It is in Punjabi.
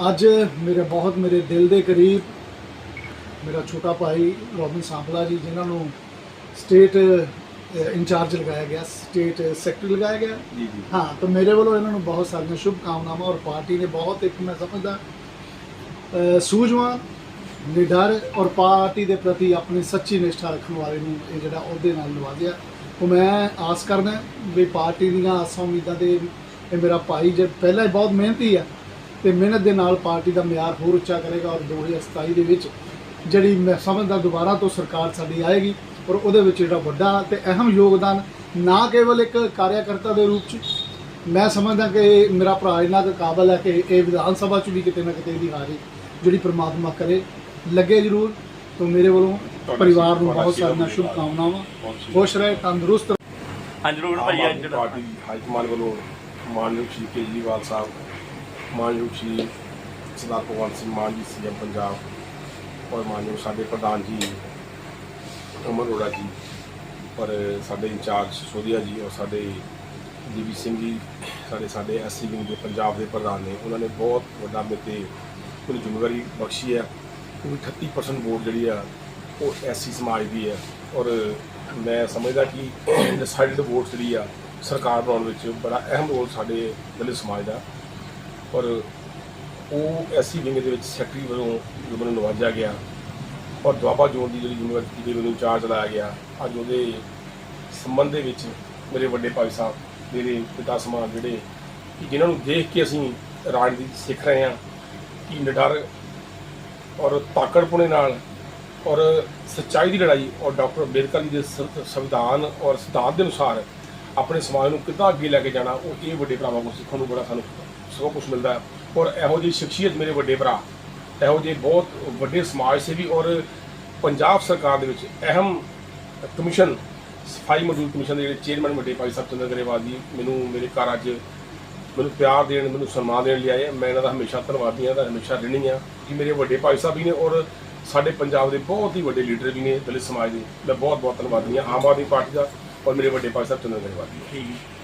ਅੱਜ ਮੇਰੇ ਬਹੁਤ ਮੇਰੇ ਦਿਲ ਦੇ ਕਰੀਬ ਮੇਰਾ ਛੋਟਾ ਭਾਈ ਰੋਬਿਨ ਸਾਂਪਲਾ ਜੀ ਜਿਨ੍ਹਾਂ ਨੂੰ ਸਟੇਟ ਇੰਚਾਰਜ ਲਗਾਇਆ ਗਿਆ ਸਟੇਟ ਸੈਕਟਰੀ ਲਗਾਇਆ ਗਿਆ। ਜੀ ਜੀ। ਹਾਂ ਤਾਂ ਮੇਰੇ ਵੱਲੋਂ ਇਹਨਾਂ ਨੂੰ ਬਹੁਤ ਸਾਰੀਆਂ ਸ਼ੁਭ ਕਾਮਨਾਵਾਂ ਔਰ ਪਾਰਟੀ ਨੇ ਬਹੁਤ ਇੱਕ ਮੈਂ ਸਮਝਦਾ ਸੂਝਵਾਨ ਨਿਡਰ ਔਰ ਪਾਰਟੀ ਦੇ ਪ੍ਰਤੀ ਆਪਣੀ ਸੱਚੀ ਨਿਸ਼ਠਾ ਰੱਖਣ ਵਾਲੇ ਨੂੰ ਇਹ ਜਿਹੜਾ ਅਹੁਦੇ ਨਾਲ ਨਵਾਜ਼ਿਆ। ਉਹ ਮੈਂ ਆਸ ਕਰਦਾ ਵੀ ਪਾਰਟੀ ਦੀਆਂ ਆਸਾਂ ਉਮੀਦਾਂ ਦੇ ਇਹ ਮੇਰਾ ਭਾਈ ਜੇ ਪਹਿਲਾਂ ਹੀ ਬਹੁਤ ਮਿਹਨਤੀ ਹੈ ਤੇ ਮਿਹਨਤ ਦੇ ਨਾਲ ਪਾਰਟੀ ਦਾ ਮਿਆਰ ਹੋਰ ਉੱਚਾ ਕਰੇਗਾ ਔਰ 2027 ਦੇ ਵਿੱਚ ਜਿਹੜੀ ਮੈਂ ਸਮਝਦਾ ਦੁਬਾਰਾ ਤੋਂ ਸਰਕਾਰ ਸਾਡੀ ਆਏਗੀ ਔਰ ਉਹਦੇ ਵਿੱਚ ਜਿਹੜਾ ਵੱਡਾ ਤੇ ਅਹਿਮ ਯੋਗਦਾਨ ਨਾ ਕੇਵਲ ਇੱਕ ਕਾਰਿਆਕਰਤਾ ਦੇ ਰੂਪ 'ਚ ਮੈਂ ਸਮਝਦਾ ਕਿ ਮੇਰਾ ਭਰਾ ਇੰਨਾ ਕੁ ਕਾਬਲ ਹੈ ਕਿ ਇਹ ਵਿਧਾਨ ਸਭਾ 'ਚ ਵੀ ਕਿਤੇ ਨਾ ਕਿਤੇ ਇਹਦੀ ਹਾਜ਼ਰੀ ਜਿਹੜੀ ਪ੍ਰਮਾਤਮਾ ਕਰੇ ਲੱਗੇ ਜ਼ਰੂਰ। ਤੋਂ ਮੇਰੇ ਵੱਲੋਂ ਪਰਿਵਾਰ ਨੂੰ ਬਹੁਤ ਸਾਰੀਆਂ ਸ਼ੁਭ ਕਾਮਨਾਵਾਂ ਖੁਸ਼ ਰਹੇ ਤੰਦਰੁਸਤ ਹਾਂਜੀ ਆਮ ਭਾਈ ਅੱਜ ਜਿਹੜਾ ਪਾਰਟੀ ਹਾਈ ਕਮਾਂਡ ਵੱਲੋਂ ਮਾਨਯੋਗ ਸ਼੍ਰੀ ਕੇਜਰੀਵਾਲ ਸਾਹਿਬ ਮਾਨਯੋਗ ਸ਼੍ਰੀ ਸਰਦਾਰ ਭਗਵੰਤ ਸਿੰਘ ਮਾਨ ਜੀ, ਸੀਐਮ ਪੰਜਾਬ ਔਰ ਮਾਨਯੋਗ ਸਾਡੇ ਪ੍ਰਧਾਨ ਜੀ ਅਮਰ ਅਰੋੜਾ ਜੀ, ਔਰ ਸਾਡੇ ਇੰਚਾਰਜ ਸੋਧੀਆ ਜੀ ਔਰ ਸਾਡੇ ਜੀਵੀ ਸਿੰਘ ਜੀ, ਸਾਡੇ ਸਾਡੇ ਐਸਸੀ ਵਿੰਗ ਦੇ ਪੰਜਾਬ ਦੇ ਪ੍ਰਧਾਨ ਨੇ, ਉਹਨਾਂ ਨੇ ਬਹੁਤ ਵੱਡਾ ਮੇਰੇ ਤੇ ਮੈਨੂੰ ਜ਼ਿੰਮੇਵਾਰੀ ਬਖਸ਼ੀ ਹੈ। ਕਿਉਂਕਿ 38% ਵੋਟ ਜਿਹੜੀ ਆ, ਉਹ ਐਸਸੀ ਸਮਾਜ ਦੀ ਹੈ। ਔਰ ਮੈਂ ਸਮਝਦਾ ਕਿ ਡਿਸਾਈਡਡ ਵੋਟ ਜਿਹੜੀ ਆ, ਸਰਕਾਰ ਬਣਾਉਣ ਵਿੱਚ ਬੜਾ ਅਹਿਮ ਰੋਲ ਸਾਡੇ ਦਲਿਤ ਸਮਾਜ ਦਾ। ਔਰ ਉਹ ਐਸੀ ਵਿੰਗ ਦੇ ਵਿੱਚ ਸੈਕਟਰੀ ਵੱਲੋਂ ਜੋ ਮੈਨੂੰ ਨਵਾਜਿਆ ਗਿਆ ਔਰ ਦੁਆਬਾ ਜ਼ੋਨ ਦੀ ਜਿਹੜੀ ਯੂਨੀਵਰਸਿਟੀ ਦੇ ਮੈਨੂੰ ਇੰਚਾਰਜ ਲਾਇਆ ਗਿਆ, ਅੱਜ ਉਹਦੇ ਸੰਬੰਧ ਦੇ ਵਿੱਚ ਮੇਰੇ ਵੱਡੇ ਭਾਈ ਸਾਹਿਬ, ਮੇਰੇ ਪਿਤਾ ਸਮਾਨ ਜਿਹੜੇ ਕਿ ਜਿਨ੍ਹਾਂ ਨੂੰ ਦੇਖ ਕੇ ਅਸੀਂ ਰਾਜਨੀਤੀ ਸਿੱਖ ਰਹੇ ਹਾਂ, ਕਿ ਨਿਡਰ ਔਰ ਤਾਕੜਪੁਣੇ ਨਾਲ ਔਰ ਸੱਚਾਈ ਦੀ ਲੜਾਈ ਔਰ ਡਾਕਟਰ ਅੰਬੇਦਕਰ ਜੀ ਦੇ ਸ- ਸੰਵਿਧਾਨ ਔਰ ਸਿਧਾਂਤ ਦੇ ਅਨੁਸਾਰ ਆਪਣੇ ਸਮਾਜ ਨੂੰ ਕਿੱਦਾਂ ਅੱਗੇ ਲੈ ਕੇ ਜਾਣਾ, ਉਹ ਇਹ ਵੱਡੇ ਭਰਾਵਾਂ ਕੋਲ ਸਿੱਖਣ ਨੂੰ ਬੜਾ ਸਾਨੂੰ ਸਭ ਕੁਝ ਮਿਲਦਾ ਔਰ ਇਹੋ ਜਿਹੀ ਸ਼ਖਸੀਅਤ ਮੇਰੇ ਵੱਡੇ ਭਰਾ, ਇਹੋ ਜਿਹੇ ਬਹੁਤ ਵੱਡੇ ਸਮਾਜ ਸੇਵੀ ਔਰ ਪੰਜਾਬ ਸਰਕਾਰ ਦੇ ਵਿੱਚ ਅਹਿਮ ਕਮਿਸ਼ਨ, ਸਫ਼ਾਈ ਮਜ਼ਦੂਰ ਕਮਿਸ਼ਨ ਦੇ ਜਿਹੜੇ ਚੇਅਰਮੈਨ ਵੱਡੇ ਭਾਈ ਸਾਹਿਬ ਚੰਦਰ ਗਰੇਵਾਲ ਜੀ, ਮੈਨੂੰ ਮੇਰੇ ਘਰ ਅੱਜ ਮੈਨੂੰ ਪਿਆਰ ਦੇਣ, ਮੈਨੂੰ ਸਨਮਾਨ ਦੇਣ ਲਈ ਆਏ ਆ। ਮੈਂ ਇਹਨਾਂ ਦਾ ਹਮੇਸ਼ਾ ਧੰਨਵਾਦੀ ਹਾਂ ਦਾ ਹਮੇਸ਼ਾ ਰਿਣੀ ਆ ਕਿ ਮੇਰੇ ਵੱਡੇ ਭਾਈ ਸਾਹਿਬ ਵੀ ਨੇ ਔਰ ਸਾਡੇ ਪੰਜਾਬ ਦੇ ਬਹੁਤ ਹੀ ਵੱਡੇ ਲੀਡਰ ਵੀ ਨੇ ਦਲਿਤ ਸਮਾਜ ਦੇ। ਮੈਂ ਬਹੁਤ ਬਹੁਤ ਧੰਨਵਾਦੀ ਹਾਂ। ਆਮ ਆਦਮੀ ਪਾਰਟੀ ਦਾ ਔਰ ਮੇਰੇ ਵੱਡੇ ਭਾਈ ਸਾਹਿਬ ਚੰਦਰ ਗਰੇਵਾਲ ਜੀ। ਠੀਕ।